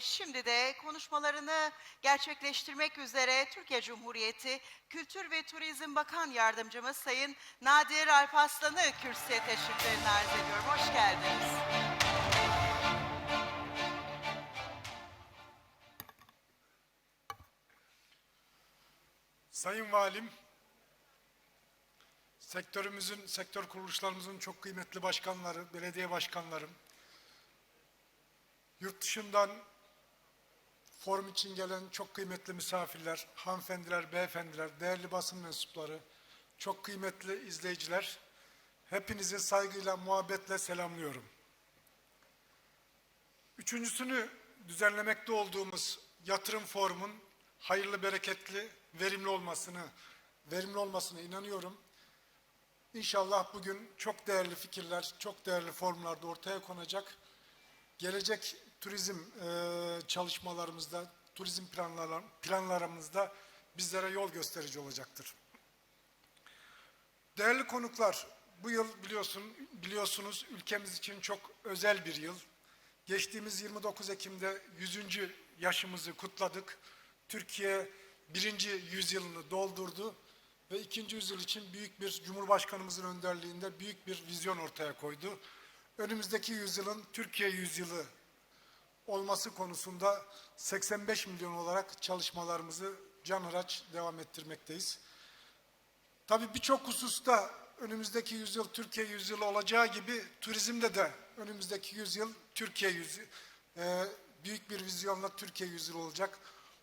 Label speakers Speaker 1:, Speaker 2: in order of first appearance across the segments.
Speaker 1: şimdi de konuşmalarını gerçekleştirmek üzere Türkiye Cumhuriyeti Kültür ve Turizm Bakan Yardımcımız Sayın Nadir Alparslan'ı kürsüye teşriflerini arz ediyorum. Hoş geldiniz.
Speaker 2: Sayın Valim, sektörümüzün, sektör kuruluşlarımızın çok kıymetli başkanları, belediye başkanlarım, yurt dışından forum için gelen çok kıymetli misafirler, hanımefendiler, beyefendiler, değerli basın mensupları, çok kıymetli izleyiciler, hepinizi saygıyla, muhabbetle selamlıyorum. Üçüncüsünü düzenlemekte olduğumuz yatırım forumun hayırlı, bereketli, verimli olmasını, verimli olmasına inanıyorum. İnşallah bugün çok değerli fikirler, çok değerli formlarda ortaya konacak. Gelecek turizm eee, çalışmalarımızda, turizm planlar, planlarımızda bizlere yol gösterici olacaktır. Değerli konuklar, bu yıl biliyorsun, biliyorsunuz ülkemiz için çok özel bir yıl. Geçtiğimiz 29 Ekim'de 100. yaşımızı kutladık. Türkiye birinci yüzyılını doldurdu ve ikinci yüzyıl için büyük bir Cumhurbaşkanımızın önderliğinde büyük bir vizyon ortaya koydu. Önümüzdeki yüzyılın Türkiye yüzyılı olması konusunda 85 milyon olarak çalışmalarımızı canhıraç devam ettirmekteyiz. Tabii birçok hususta önümüzdeki yüzyıl Türkiye yüzyılı olacağı gibi turizmde de önümüzdeki yüzyıl Türkiye yüzyılı, e, büyük bir vizyonla Türkiye yüzyılı olacak.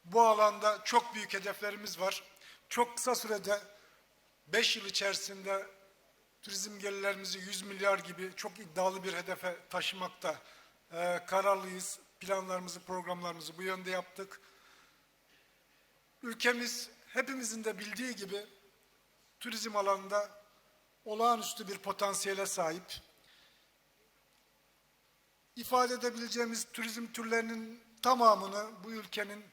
Speaker 2: Bu alanda çok büyük hedeflerimiz var. Çok kısa sürede 5 yıl içerisinde turizm gelirlerimizi 100 milyar gibi çok iddialı bir hedefe taşımakta e, kararlıyız. Planlarımızı, programlarımızı bu yönde yaptık. Ülkemiz hepimizin de bildiği gibi turizm alanında olağanüstü bir potansiyele sahip. İfade edebileceğimiz turizm türlerinin tamamını bu ülkenin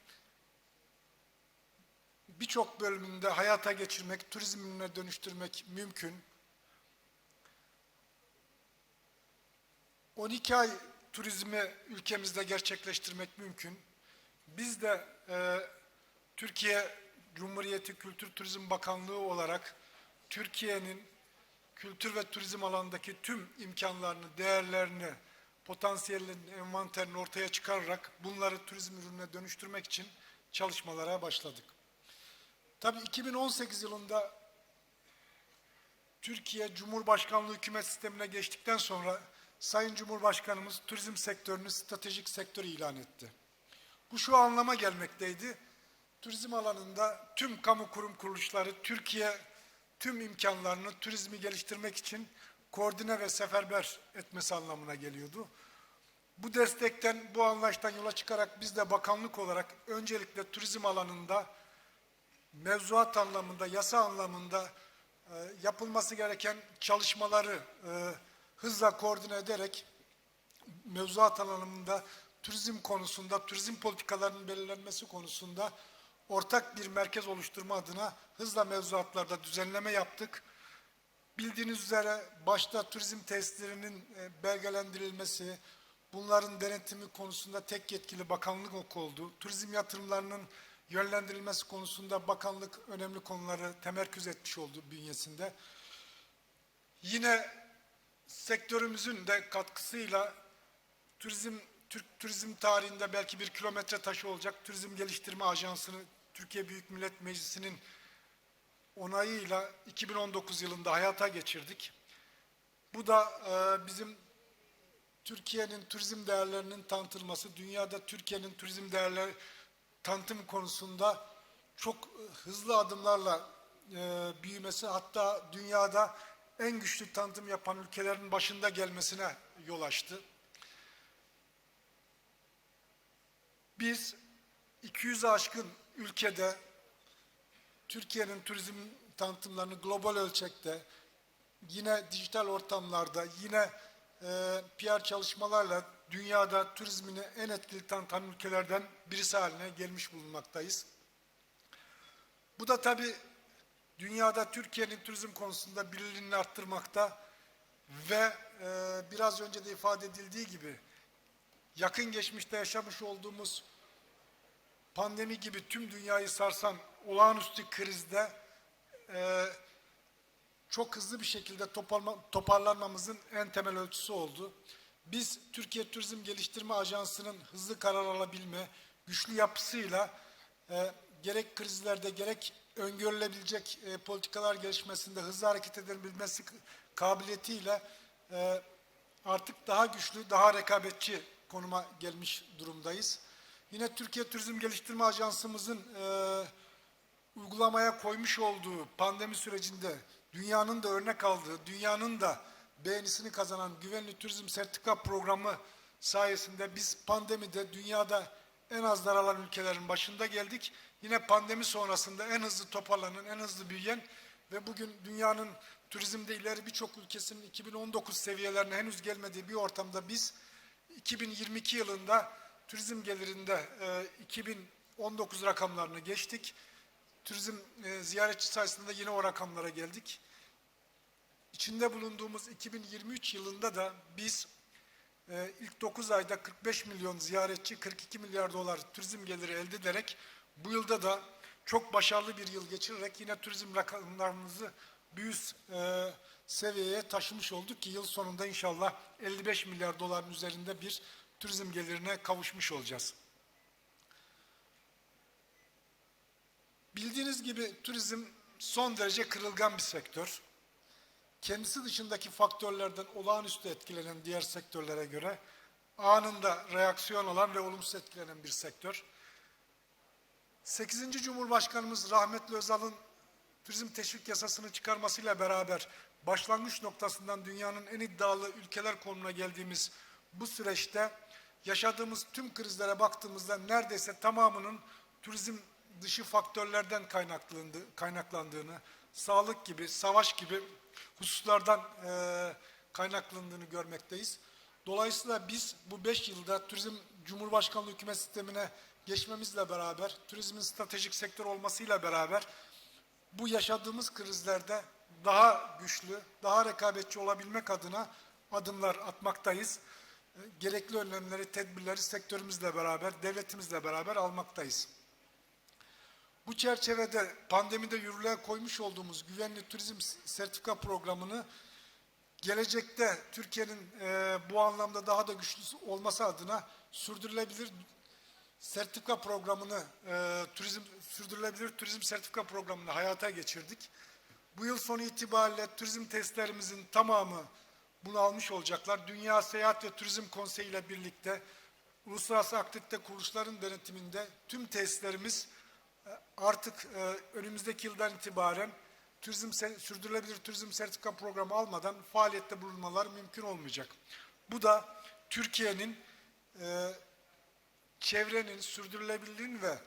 Speaker 2: birçok bölümünde hayata geçirmek, turizm ürününe dönüştürmek mümkün. 12 ay turizmi ülkemizde gerçekleştirmek mümkün. Biz de e, Türkiye Cumhuriyeti Kültür Turizm Bakanlığı olarak Türkiye'nin kültür ve turizm alanındaki tüm imkanlarını, değerlerini, potansiyellerini, envanterini ortaya çıkararak bunları turizm ürününe dönüştürmek için çalışmalara başladık. Tabii 2018 yılında Türkiye Cumhurbaşkanlığı hükümet sistemine geçtikten sonra Sayın Cumhurbaşkanımız turizm sektörünü stratejik sektör ilan etti. Bu şu anlama gelmekteydi. Turizm alanında tüm kamu kurum kuruluşları Türkiye tüm imkanlarını turizmi geliştirmek için koordine ve seferber etmesi anlamına geliyordu. Bu destekten, bu anlayıştan yola çıkarak biz de bakanlık olarak öncelikle turizm alanında mevzuat anlamında, yasa anlamında e, yapılması gereken çalışmaları e, hızla koordine ederek mevzuat alanında turizm konusunda, turizm politikalarının belirlenmesi konusunda ortak bir merkez oluşturma adına hızla mevzuatlarda düzenleme yaptık. Bildiğiniz üzere başta turizm testlerinin e, belgelendirilmesi, bunların denetimi konusunda tek yetkili bakanlık oldu. Turizm yatırımlarının yönlendirilmesi konusunda bakanlık önemli konuları temerküz etmiş oldu bünyesinde. Yine sektörümüzün de katkısıyla turizm Türk turizm tarihinde belki bir kilometre taşı olacak Turizm Geliştirme Ajansı'nı Türkiye Büyük Millet Meclisi'nin onayıyla 2019 yılında hayata geçirdik. Bu da e, bizim Türkiye'nin turizm değerlerinin tanıtılması, dünyada Türkiye'nin turizm değerleri tanıtım konusunda çok hızlı adımlarla e, büyümesi, hatta dünyada en güçlü tanıtım yapan ülkelerin başında gelmesine yol açtı. Biz 200'e aşkın ülkede Türkiye'nin turizm tanıtımlarını global ölçekte yine dijital ortamlarda yine e, PR çalışmalarla dünyada turizmini en etkili tanıtan ülkelerden birisi haline gelmiş bulunmaktayız. Bu da tabi dünyada Türkiye'nin turizm konusunda bilinirliğini arttırmakta ve e, biraz önce de ifade edildiği gibi yakın geçmişte yaşamış olduğumuz pandemi gibi tüm dünyayı sarsan olağanüstü krizde e, çok hızlı bir şekilde toparma, toparlanmamızın en temel ölçüsü oldu. Biz Türkiye Turizm Geliştirme Ajansı'nın hızlı karar alabilme, güçlü yapısıyla e, gerek krizlerde gerek öngörülebilecek e, politikalar gelişmesinde hızlı hareket edebilmesi kabiliyetiyle e, artık daha güçlü, daha rekabetçi konuma gelmiş durumdayız. Yine Türkiye Turizm Geliştirme Ajansımızın e, uygulamaya koymuş olduğu pandemi sürecinde dünyanın da örnek aldığı, dünyanın da beğenisini kazanan güvenli turizm sertifika programı sayesinde biz pandemide dünyada en az daralan ülkelerin başında geldik. Yine pandemi sonrasında en hızlı toparlanan, en hızlı büyüyen ve bugün dünyanın turizmde ileri birçok ülkesinin 2019 seviyelerine henüz gelmediği bir ortamda biz 2022 yılında turizm gelirinde e, 2019 rakamlarını geçtik. Turizm e, ziyaretçi sayısında yine o rakamlara geldik. İçinde bulunduğumuz 2023 yılında da biz e, ilk 9 ayda 45 milyon ziyaretçi, 42 milyar dolar turizm geliri elde ederek bu yılda da çok başarılı bir yıl geçirerek yine turizm rakamlarımızı bir e, seviyeye taşımış olduk ki yıl sonunda inşallah 55 milyar doların üzerinde bir turizm gelirine kavuşmuş olacağız. Bildiğiniz gibi turizm son derece kırılgan bir sektör. Kendisi dışındaki faktörlerden olağanüstü etkilenen diğer sektörlere göre anında reaksiyon alan ve olumsuz etkilenen bir sektör. 8. Cumhurbaşkanımız rahmetli Özal'ın turizm teşvik yasasını çıkarmasıyla beraber başlangıç noktasından dünyanın en iddialı ülkeler konumuna geldiğimiz bu süreçte yaşadığımız tüm krizlere baktığımızda neredeyse tamamının turizm dışı faktörlerden kaynaklandığı, kaynaklandığını, sağlık gibi, savaş gibi hususlardan kaynaklandığını görmekteyiz. Dolayısıyla biz bu beş yılda turizm Cumhurbaşkanlığı hükümet sistemine geçmemizle beraber, turizmin stratejik sektör olmasıyla beraber bu yaşadığımız krizlerde daha güçlü, daha rekabetçi olabilmek adına adımlar atmaktayız. E, Gerekli önlemleri, tedbirleri sektörümüzle beraber, devletimizle beraber almaktayız. Bu çerçevede pandemide yürürlüğe koymuş olduğumuz güvenli turizm sertifika programını gelecekte Türkiye'nin e, bu anlamda daha da güçlü olması adına sürdürülebilir sertifika programını e, turizm sürdürülebilir turizm sertifika programını hayata geçirdik. Bu yıl sonu itibariyle turizm testlerimizin tamamı bunu almış olacaklar. Dünya Seyahat ve Turizm Konseyi ile birlikte uluslararası akredite kuruluşların denetiminde tüm testlerimiz e, artık e, önümüzdeki yıldan itibaren turizm sürdürülebilir turizm sertifika programı almadan faaliyette bulunmaları mümkün olmayacak. Bu da Türkiye'nin e, çevrenin, sürdürülebilirliğin ve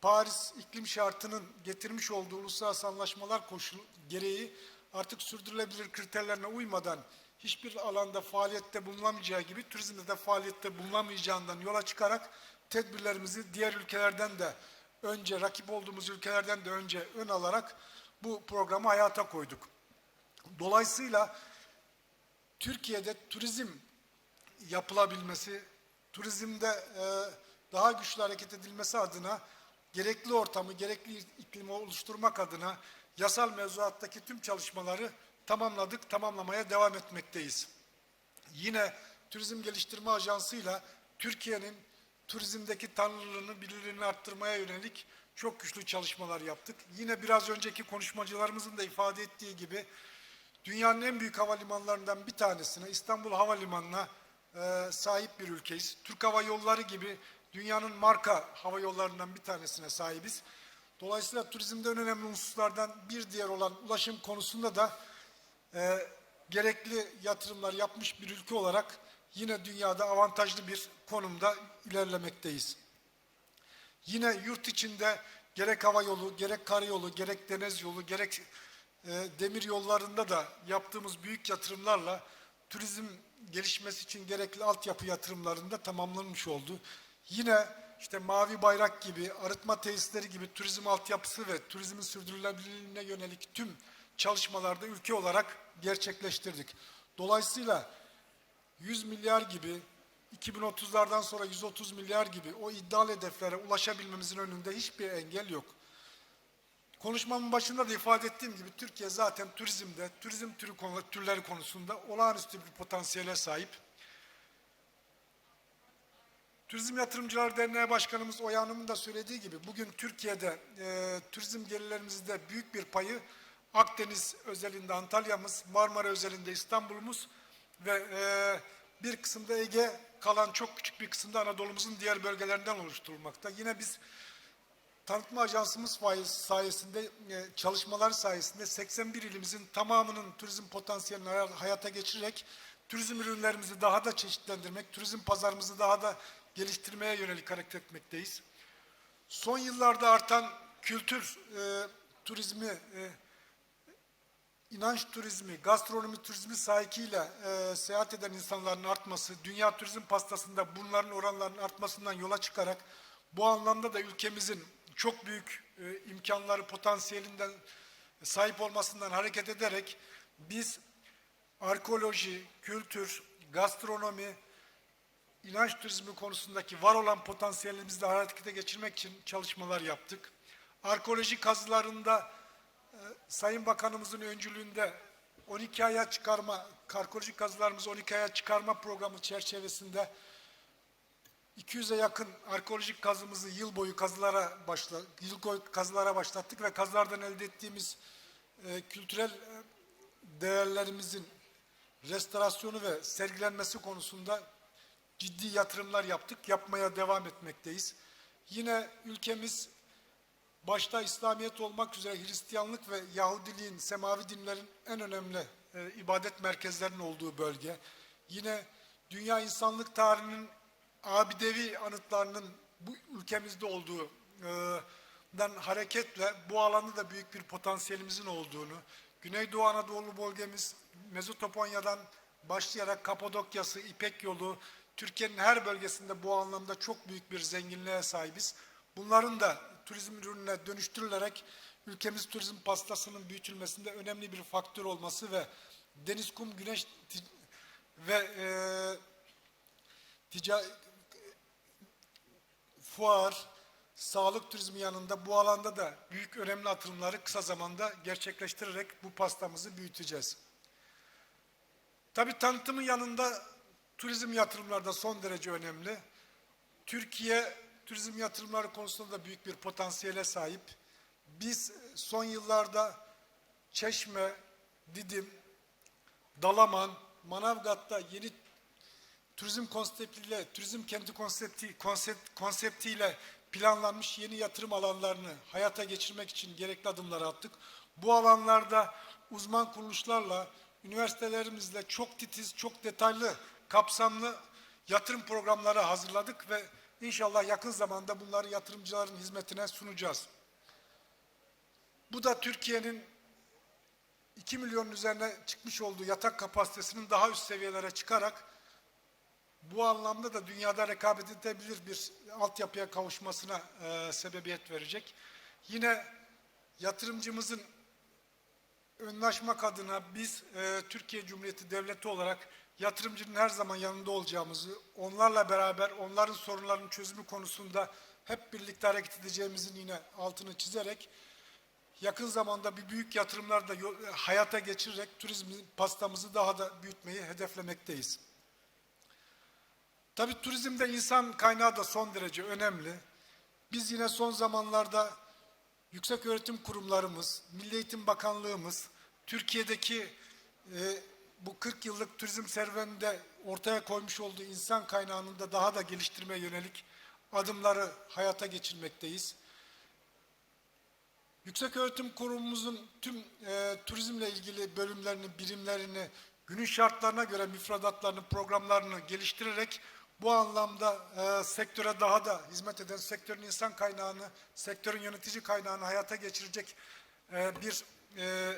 Speaker 2: Paris iklim şartının getirmiş olduğu uluslararası anlaşmalar koşulu gereği artık sürdürülebilir kriterlerine uymadan hiçbir alanda faaliyette bulunamayacağı gibi turizmde de faaliyette bulunamayacağından yola çıkarak tedbirlerimizi diğer ülkelerden de önce rakip olduğumuz ülkelerden de önce ön alarak bu programı hayata koyduk. Dolayısıyla Türkiye'de turizm yapılabilmesi, turizmde e, daha güçlü hareket edilmesi adına gerekli ortamı, gerekli iklimi oluşturmak adına yasal mevzuattaki tüm çalışmaları tamamladık, tamamlamaya devam etmekteyiz. Yine Turizm Geliştirme Ajansı'yla Türkiye'nin turizmdeki tanınırlığını, bilinirliğini arttırmaya yönelik çok güçlü çalışmalar yaptık. Yine biraz önceki konuşmacılarımızın da ifade ettiği gibi dünyanın en büyük havalimanlarından bir tanesine İstanbul Havalimanı'na e, sahip bir ülkeyiz. Türk Hava Yolları gibi dünyanın marka hava yollarından bir tanesine sahibiz. Dolayısıyla turizmde en önemli unsurlardan bir diğer olan ulaşım konusunda da e, gerekli yatırımlar yapmış bir ülke olarak yine dünyada avantajlı bir konumda ilerlemekteyiz. Yine yurt içinde gerek hava yolu, gerek karayolu, gerek deniz yolu, gerek e, demir yollarında da yaptığımız büyük yatırımlarla turizm gelişmesi için gerekli altyapı yatırımlarında tamamlanmış oldu. Yine işte Mavi Bayrak gibi, arıtma tesisleri gibi turizm altyapısı ve turizmin sürdürülebilirliğine yönelik tüm çalışmalarda ülke olarak gerçekleştirdik. Dolayısıyla 100 milyar gibi 2030'lardan sonra 130 milyar gibi o iddialı hedeflere ulaşabilmemizin önünde hiçbir engel yok. Konuşmamın başında da ifade ettiğim gibi Türkiye zaten turizmde, turizm türü türleri konusunda olağanüstü bir potansiyele sahip. Turizm Yatırımcılar Derneği Başkanımız Oya Hanım'ın da söylediği gibi bugün Türkiye'de e, turizm gelirlerimizde büyük bir payı Akdeniz özelinde Antalya'mız, Marmara özelinde İstanbul'umuz ve e, bir kısımda Ege kalan çok küçük bir kısımda Anadolu'muzun diğer bölgelerinden oluşturulmakta. Yine biz tanıtma ajansımız sayesinde, e, çalışmalar sayesinde 81 ilimizin tamamının turizm potansiyelini hay- hayata geçirerek turizm ürünlerimizi daha da çeşitlendirmek, turizm pazarımızı daha da geliştirmeye yönelik hareket etmekteyiz. Son yıllarda artan kültür e, turizmi, e, inanç turizmi, gastronomi turizmi sahikiyle e, seyahat eden insanların artması, dünya turizm pastasında bunların oranlarının artmasından yola çıkarak bu anlamda da ülkemizin çok büyük e, imkanları, potansiyelinden sahip olmasından hareket ederek biz arkeoloji, kültür, gastronomi, inanç turizmi konusundaki var olan potansiyelimizi de harekete geçirmek için çalışmalar yaptık. Arkeoloji kazılarında Sayın Bakanımızın öncülüğünde 12 aya çıkarma, arkeolojik kazılarımızı 12 aya çıkarma programı çerçevesinde 200'e yakın arkeolojik kazımızı yıl boyu kazılara başla, yıl boyu kazılara başlattık ve kazılardan elde ettiğimiz e, kültürel e, değerlerimizin restorasyonu ve sergilenmesi konusunda ciddi yatırımlar yaptık, yapmaya devam etmekteyiz. Yine ülkemiz başta İslamiyet olmak üzere Hristiyanlık ve Yahudiliğin, semavi dinlerin en önemli e, ibadet merkezlerinin olduğu bölge. Yine dünya insanlık tarihinin abidevi anıtlarının bu ülkemizde olduğu e, dan hareketle bu alanda da büyük bir potansiyelimizin olduğunu, Güneydoğu Anadolu bölgemiz Mezotoponya'dan başlayarak Kapadokya'sı, İpek yolu, Türkiye'nin her bölgesinde bu anlamda çok büyük bir zenginliğe sahibiz. Bunların da turizm ürününe dönüştürülerek ülkemiz turizm pastasının büyütülmesinde önemli bir faktör olması ve deniz, kum, güneş ve e, tica, fuar, sağlık turizmi yanında bu alanda da büyük önemli atılımları kısa zamanda gerçekleştirerek bu pastamızı büyüteceğiz. Tabii tanıtımın yanında turizm yatırımları da son derece önemli. Türkiye turizm yatırımları konusunda da büyük bir potansiyele sahip. Biz son yıllarda Çeşme, Didim, Dalaman, Manavgat'ta yeni turizm konseptiyle, turizm kenti konsepti, konsept, konseptiyle planlanmış yeni yatırım alanlarını hayata geçirmek için gerekli adımları attık. Bu alanlarda uzman kuruluşlarla, üniversitelerimizle çok titiz, çok detaylı, kapsamlı yatırım programları hazırladık ve inşallah yakın zamanda bunları yatırımcıların hizmetine sunacağız. Bu da Türkiye'nin 2 milyonun üzerine çıkmış olduğu yatak kapasitesinin daha üst seviyelere çıkarak bu anlamda da dünyada rekabet edebilir bir altyapıya kavuşmasına e, sebebiyet verecek. Yine yatırımcımızın önlaşmak adına biz e, Türkiye Cumhuriyeti Devleti olarak yatırımcının her zaman yanında olacağımızı, onlarla beraber onların sorunlarının çözümü konusunda hep birlikte hareket edeceğimizin yine altını çizerek yakın zamanda bir büyük yatırımlar da hayata geçirerek turizm pastamızı daha da büyütmeyi hedeflemekteyiz. Tabii turizmde insan kaynağı da son derece önemli. Biz yine son zamanlarda yüksek öğretim kurumlarımız, Milli Eğitim Bakanlığımız, Türkiye'deki e, bu 40 yıllık turizm serüveninde ortaya koymuş olduğu insan kaynağını da daha da geliştirmeye yönelik adımları hayata geçirmekteyiz. Yüksek Öğretim Kurumumuzun tüm e, turizmle ilgili bölümlerini, birimlerini, günün şartlarına göre müfredatlarını, programlarını geliştirerek bu anlamda e, sektöre daha da hizmet eden sektörün insan kaynağını, sektörün yönetici kaynağını hayata geçirecek e, bir e,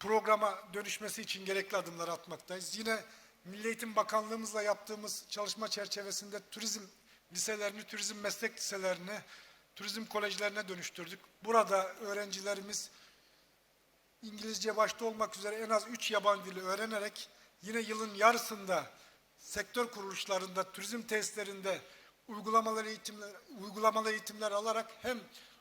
Speaker 2: programa dönüşmesi için gerekli adımlar atmaktayız. Yine Milli Eğitim Bakanlığımızla yaptığımız çalışma çerçevesinde turizm liselerini, turizm meslek liselerini, turizm kolejlerine dönüştürdük. Burada öğrencilerimiz İngilizce başta olmak üzere en az üç yabancı dili öğrenerek yine yılın yarısında sektör kuruluşlarında, turizm tesislerinde uygulamalı eğitimler, uygulamalı eğitimler alarak hem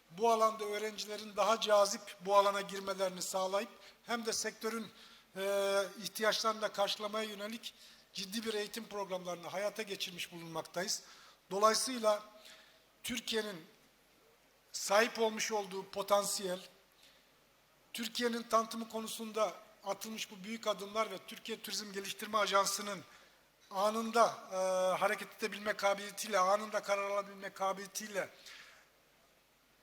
Speaker 2: bu alanda öğrencilerin daha cazip bu alana girmelerini sağlayıp hem de sektörün e, ihtiyaçlarını da karşılamaya yönelik ciddi bir eğitim programlarını hayata geçirmiş bulunmaktayız. Dolayısıyla Türkiye'nin sahip olmuş olduğu potansiyel, Türkiye'nin tanıtımı konusunda atılmış bu büyük adımlar ve Türkiye Turizm Geliştirme Ajansı'nın anında e, hareket edebilme kabiliyetiyle, anında karar alabilme kabiliyetiyle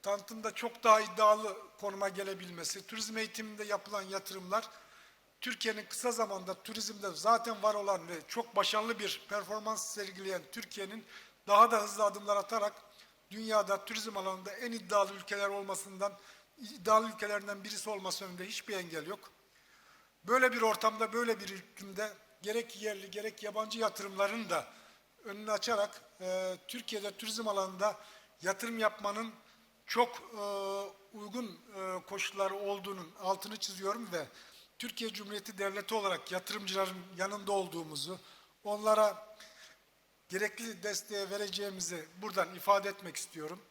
Speaker 2: tanıtımda çok daha iddialı konuma gelebilmesi, turizm eğitiminde yapılan yatırımlar, Türkiye'nin kısa zamanda turizmde zaten var olan ve çok başarılı bir performans sergileyen Türkiye'nin daha da hızlı adımlar atarak dünyada turizm alanında en iddialı ülkeler olmasından, iddialı ülkelerinden birisi olması önünde hiçbir engel yok. Böyle bir ortamda, böyle bir iklimde gerek yerli gerek yabancı yatırımların da önünü açarak e, Türkiye'de turizm alanında yatırım yapmanın çok e, uygun e, koşulları olduğunun altını çiziyorum ve Türkiye Cumhuriyeti Devleti olarak yatırımcıların yanında olduğumuzu, onlara gerekli desteği vereceğimizi buradan ifade etmek istiyorum.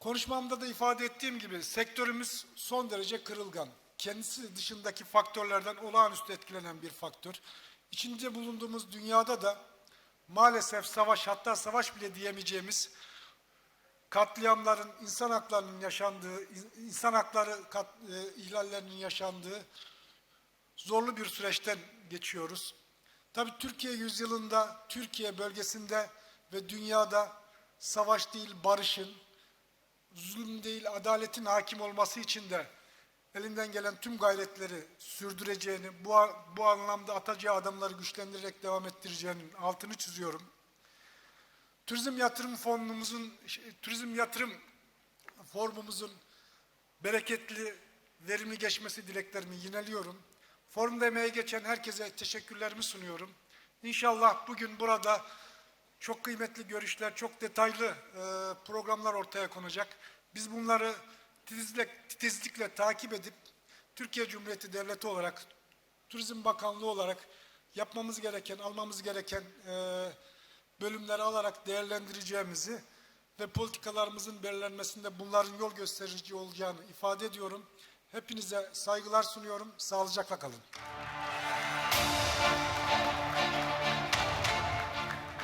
Speaker 2: Konuşmamda da ifade ettiğim gibi sektörümüz son derece kırılgan. Kendisi dışındaki faktörlerden olağanüstü etkilenen bir faktör. İçinde bulunduğumuz dünyada da maalesef savaş hatta savaş bile diyemeyeceğimiz katliamların, insan haklarının yaşandığı, in- insan hakları kat, e, ihlallerinin yaşandığı zorlu bir süreçten geçiyoruz. Tabii Türkiye yüzyılında, Türkiye bölgesinde ve dünyada savaş değil barışın, zulüm değil adaletin hakim olması için de elinden gelen tüm gayretleri sürdüreceğini, bu, bu anlamda atacağı adımları güçlendirerek devam ettireceğinin altını çiziyorum. Turizm yatırım fonumuzun, şey, turizm yatırım formumuzun bereketli, verimli geçmesi dileklerimi yineliyorum. Forumda emeği geçen herkese teşekkürlerimi sunuyorum. İnşallah bugün burada çok kıymetli görüşler, çok detaylı e, programlar ortaya konacak. Biz bunları titizlikle, titizlikle takip edip Türkiye Cumhuriyeti Devleti olarak, Turizm Bakanlığı olarak yapmamız gereken, almamız gereken e, bölümleri alarak değerlendireceğimizi ve politikalarımızın belirlenmesinde bunların yol gösterici olacağını ifade ediyorum. Hepinize saygılar sunuyorum. Sağlıcakla kalın.